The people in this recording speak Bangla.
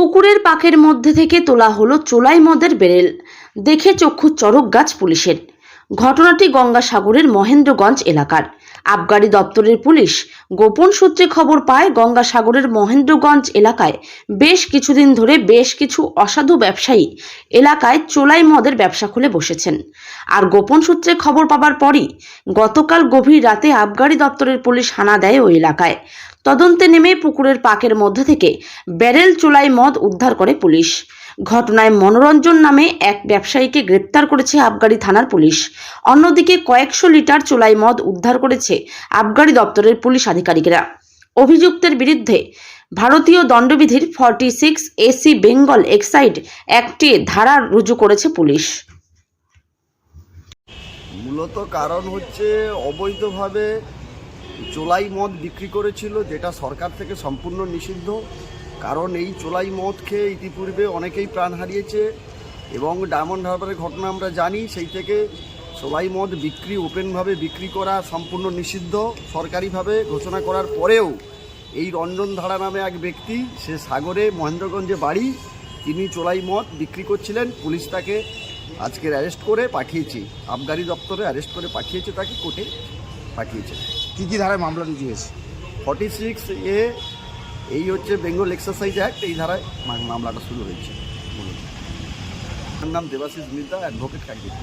পুকুরের পাকের মধ্যে থেকে তোলা হলো চোলাই মদের বেরেল। দেখে চক্ষু চরক গাছ পুলিশের। ঘটনাটি গঙ্গাসাগরের মহেন্দ্রগঞ্জ এলাকার। আবগারি দপ্তরের পুলিশ গোপন সূত্রে খবর পায়, গঙ্গাসাগরের মহেন্দ্রগঞ্জ এলাকায় বেশ কিছুদিন ধরে বেশ কিছু অসাধু ব্যবসায়ী এলাকায় চোলাই মদের ব্যবসা খুলে বসেছেন। আর গোপন সূত্রে খবর পাবার পরই গতকাল গভীর রাতে আবগারি দপ্তরের পুলিশ হানা দেয় ওই এলাকায়। তদন্তে নেমে পুকুরের পাকের মধ্যে থেকে ব্যারেল চোলাই মদ উদ্ধার করে পুলিশ। ঘটনায় মনোরঞ্জন নামে এক ব্যবসায়ীকে গ্রেপ্তার করেছে আবগারি থানার পুলিশ। অন্যদিকে কয়েকশো লিটার চোলাই মদ উদ্ধার করেছে আবগারি দপ্তরের পুলিশ আধিকারিকেরা। অভিযুক্তের বিরুদ্ধে ভারতীয় দণ্ডবিধির forty six AC Bengal excise একটি ধারা রুজু করেছে পুলিশ। মূলত কারণ হচ্ছে অবৈধভাবে চোলাই মদ বিক্রি করেছিল, যেটা সরকার থেকে সম্পূর্ণ নিষিদ্ধ। কারণ এই চোলাই মদ খেয়ে ইতিপূর্বে অনেকেই প্রাণ হারিয়েছে এবং ডায়মন্ড হারবারের ঘটনা আমরা জানি, সেই থেকে চোলাই মদ বিক্রি, ওপেনভাবে বিক্রি করা সম্পূর্ণ নিষিদ্ধ। সরকারিভাবে ঘোষণা করার পরেও এই রঞ্জন ধারা নামে এক ব্যক্তি, সে সাগরে মহেন্দ্রগঞ্জে বাড়ি, তিনি চোলাই মদ বিক্রি করছিলেন। পুলিশ তাকে আজকে অ্যারেস্ট করে পাঠিয়েছি। আবগারি দপ্তরে অ্যারেস্ট করে পাঠিয়েছে তাকে, কোর্টে পাঠিয়েছে। কি কী ধারায় মামলা রুজু হয়েছে? ফর্টি সিক্স এ এই হচ্ছে বেঙ্গল এক্সারসাইজ অ্যাক্ট এই ধারায় মামলাটা শুরু হয়েছে। নাম দেবাশিস মিতা অ্যাডভোকেট কাকদ্বীপ